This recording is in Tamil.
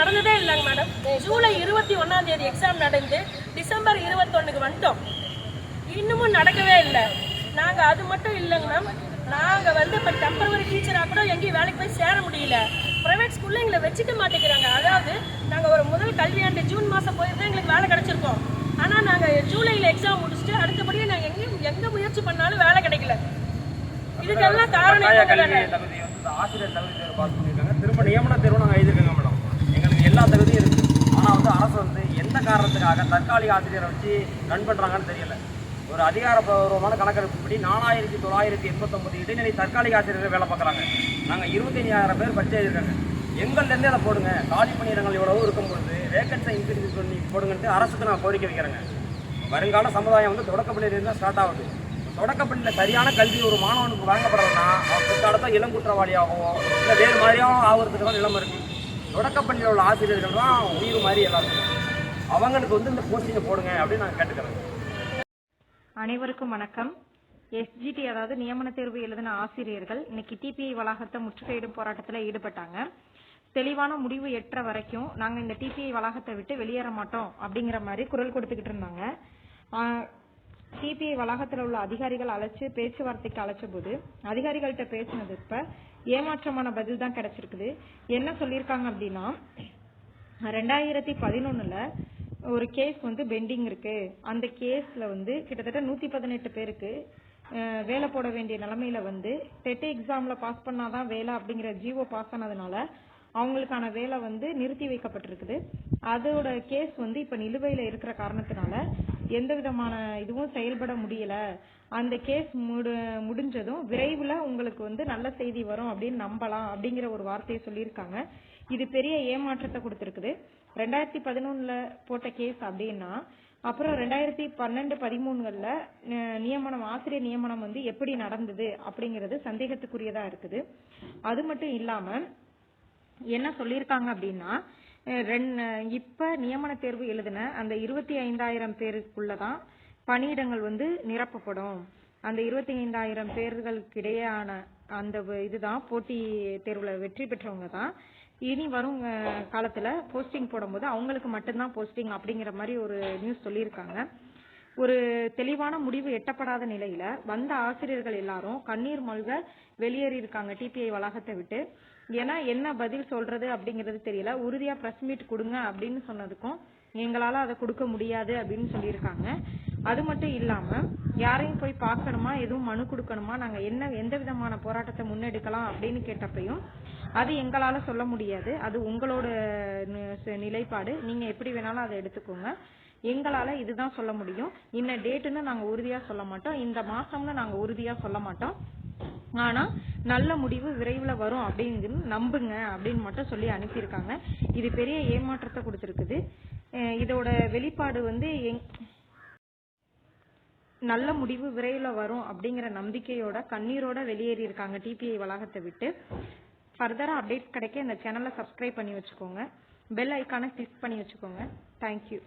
நடக்கிறதே இல்லைங்க மேடம் ஜூலை இருபத்தி ஒன்னாம் தேதி எக்ஸாம் நடந்து டிசம்பர் இருபத்தொன்னுக்கு வந்துட்டோம். இன்னமும் நடக்கவே இல்லை. நாங்க அது மட்டும் இல்லைங்க மேம் நாங்க வந்து இப்ப டெம்பரவரி டீச்சரா கூட எங்கேயும் வேலைக்கு போய் சேர முடியல. பிரைவேட் ஸ்கூல்ல எங்களை வச்சுக்க மாட்டேங்கிறாங்க. அதாவது நாங்க ஒரு முதல் கல்வியாண்டு ஜூன் மாசம் போயிருந்தா எங்களுக்கு வேலை கிடைச்சிருக்கோம். ஆனா நாங்க ஜூலைல எக்ஸாம் முடிச்சுட்டு அடுத்தபடியே நாங்க எங்கேயும் எங்க முயற்சி பண்ணாலும் வேலை கிடைக்கல. இதுக்கெல்லாம் காரணம் ஆசிரியர் தகுதி தேர்வு பாஸ் பண்ணியிருக்காங்க. திரும்ப நியமன தேர்வு நாங்கள் எழுதிருக்கோங்க மேடம். எங்களுக்கு எல்லா தகுதியும் இருக்குது ஆனால் வந்து அரசு வந்து எந்த காரணத்துக்காக தற்காலிக ஆசிரியரை வச்சு ரன் பண்ணுறாங்கன்னு தெரியல. ஒரு அதிகாரப்பூர்வமான கணக்கெடுப்புப்படி நாலாயிரத்தி தொள்ளாயிரத்தி எண்பத்தொம்பது இடைநிலை தற்காலிக ஆசிரியர்கள் வேலை பார்க்குறாங்க. நாங்கள் இருபத்தஞ்சாயிரம் பேர் பரிச்சை எழுதிருக்காங்க எங்கள்லேருந்தே அதை போடுங்க. காலி பணியிடங்கள் இவ்வளவு இருக்கும்பொழுது வேகன்ஸை இன்க்ரீஸ் பண்ணி போடுங்கன்ட்டு அரசுக்கு நான் கோரிக்கை வைக்கிறேங்க. வருங்கால சமுதாயம் வந்து தொடக்கப்பள்ளியிலேருந்து தான் ஸ்டார்ட் ஆகுது. தொடக்கப்பள்ளியில் சரியான கல்வி ஒரு மாணவனுக்கு வழங்கப்படலைன்னா அவன் பிற்காலத்தில் இளம் குற்றவாளியாகவோ இல்லை வேறு மாதிரியாகவும் ஆகிறதுக்கு தான் நிலைமை இருக்குது தொடக்கப்பள்ளியில் உள்ள ஆசிரியர்கள் தான் உயிர் மாதிரி எல்லாருக்கும் அவங்களுக்கு வந்து இந்த போஸ்டிங்கை போடுங்க அப்படின்னு நான் கேட்டுக்கிறேன். அனைவருக்கும் வணக்கம். எஸ்ஜிடி அதாவது நியமன தேர்வு எழுதின ஆசிரியர்கள் இன்னைக்கு டிபிஐ வளாகத்தை முற்றுகையிடும் போராட்டத்தில் ஈடுபட்டாங்க. தெளிவான முடிவு எட்டுற வரைக்கும் நாங்கள் இந்த டிபிஐ வளாகத்தை விட்டு வெளியேற மாட்டோம் அப்படிங்கிற மாதிரி குரல் கொடுத்துக்கிட்டு இருந்தாங்க. சிபிஐ வளாகத்தில் உள்ள அதிகாரிகள் அழைச்சு பேச்சுவார்த்தைக்கு அழைச்ச போது அதிகாரிகள்கிட்ட பேசினது இப்ப ஏமாற்றமான பதில் தான் கிடைச்சிருக்குது. என்ன சொல்லியிருக்காங்க அப்படின்னா ரெண்டாயிரத்தி பதினொன்னுல ஒரு கேஸ் வந்து பெண்டிங் இருக்கு. அந்த கேஸ்ல வந்து கிட்டத்தட்ட நூத்தி பதினெட்டு பேருக்கு வேலை போட வேண்டிய நிலைமையில வந்து டெட் எக்ஸாம்ல பாஸ் பண்ணாதான் வேலை அப்படிங்கிற ஜிஓ பாஸ் ஆனதுனால அவங்களுக்கான வேலை வந்து நிறுத்தி வைக்கப்பட்டிருக்குது. அதோட கேஸ் வந்து இப்ப நிலுவையில இருக்கிற காரணத்தினால எந்த விதமான இதுவும் செயல்பட முடியல. அந்த கேஸ் முடு முடிஞ்சதும் விரைவில் உங்களுக்கு வந்து நல்ல செய்தி வரும் அப்படின்னு நம்பலாம் அப்படிங்கிற ஒரு வார்த்தையை சொல்லியிருக்காங்க. இது பெரிய ஏமாற்றத்தை கொடுத்துருக்குது. ரெண்டாயிரத்தி பதினொன்னுல போட்ட கேஸ் அப்படின்னா அப்புறம் ரெண்டாயிரத்தி பன்னெண்டு பதிமூணுகள்ல நியமனம் ஆசிரியர் நியமனம் வந்து எப்படி நடந்தது அப்படிங்கிறது சந்தேகத்துக்குரியதா இருக்குது. அது மட்டும் இல்லாம என்ன சொல்லியிருக்காங்க அப்படின்னா இப்போ நியமன தேர்வு எழுதின அந்த இருபத்தி ஐந்தாயிரம் பேருக்குள்ளதான் பணியிடங்கள் வந்து நிரப்பப்படும். அந்த இருபத்தி ஐந்தாயிரம் பேர்களுக்கு இடையேயான அந்த இதுதான் போட்டி தேர்வுல வெற்றி பெற்றவங்க தான் இனி வரும் காலத்தில் காலத்துல போஸ்டிங் போடும்போது அவங்களுக்கு மட்டும்தான் போஸ்டிங் அப்படிங்கிற மாதிரி ஒரு நியூஸ் சொல்லியிருக்காங்க. ஒரு தெளிவான முடிவு எட்டப்படாத நிலையில வந்த ஆசிரியர்கள் எல்லாரும் கண்ணீர் மல்க வெளியேறி இருக்காங்க டிபிஐ வளாகத்தை விட்டு. ஏன்னா என்ன பதில் சொல்றது அப்படிங்கிறது தெரியல. உறுதியா பிரஸ் மீட் கொடுங்க அப்படின்னு சொன்னதுக்கும் எங்களால அதை கொடுக்க முடியாது அப்படின்னு சொல்லியிருக்காங்க. அது மட்டும் இல்லாம யாரையும் போய் பார்க்கணுமா? எதுவும் மனு கொடுக்கணுமா? நாங்க என்ன எந்த விதமான போராட்டத்தை முன்னெடுக்கலாம் அப்படின்னு கேட்டப்பையும் அது எங்களால சொல்ல முடியாது. அது உங்களோட நிலைப்பாடு. நீங்க எப்படி வேணாலும் அதை எடுத்துக்கோங்க. எங்களால இதுதான் சொல்ல முடியும். இன்ன டேட்டுன்னு நாங்க உறுதியா சொல்ல மாட்டோம். இந்த மாசம்னு நாங்க உறுதியா சொல்ல மாட்டோம். ஆனா நல்ல முடிவு விரைவில் வரும் அப்படிங்கிறது நம்புங்க அப்படின்னு மட்டும் சொல்லி அனுப்பியிருக்காங்க. இது பெரிய ஏமாற்றத்தை கொடுத்துருக்குது. இதோட வெளிப்பாடு வந்து எங் நல்ல முடிவு விரைவில் வரும் அப்படிங்கிற நம்பிக்கையோட கண்ணீரோட வெளியேறி இருக்காங்க டிபிஐ வளாகத்தை விட்டு. ஃபர்தரா அப்டேட் கிடைக்க இந்த சேனலை சப்ஸ்கிரைப் பண்ணி வச்சுக்கோங்க. பெல் ஐக்கானை கிளிக் பண்ணி வச்சுக்கோங்க. தேங்க்யூ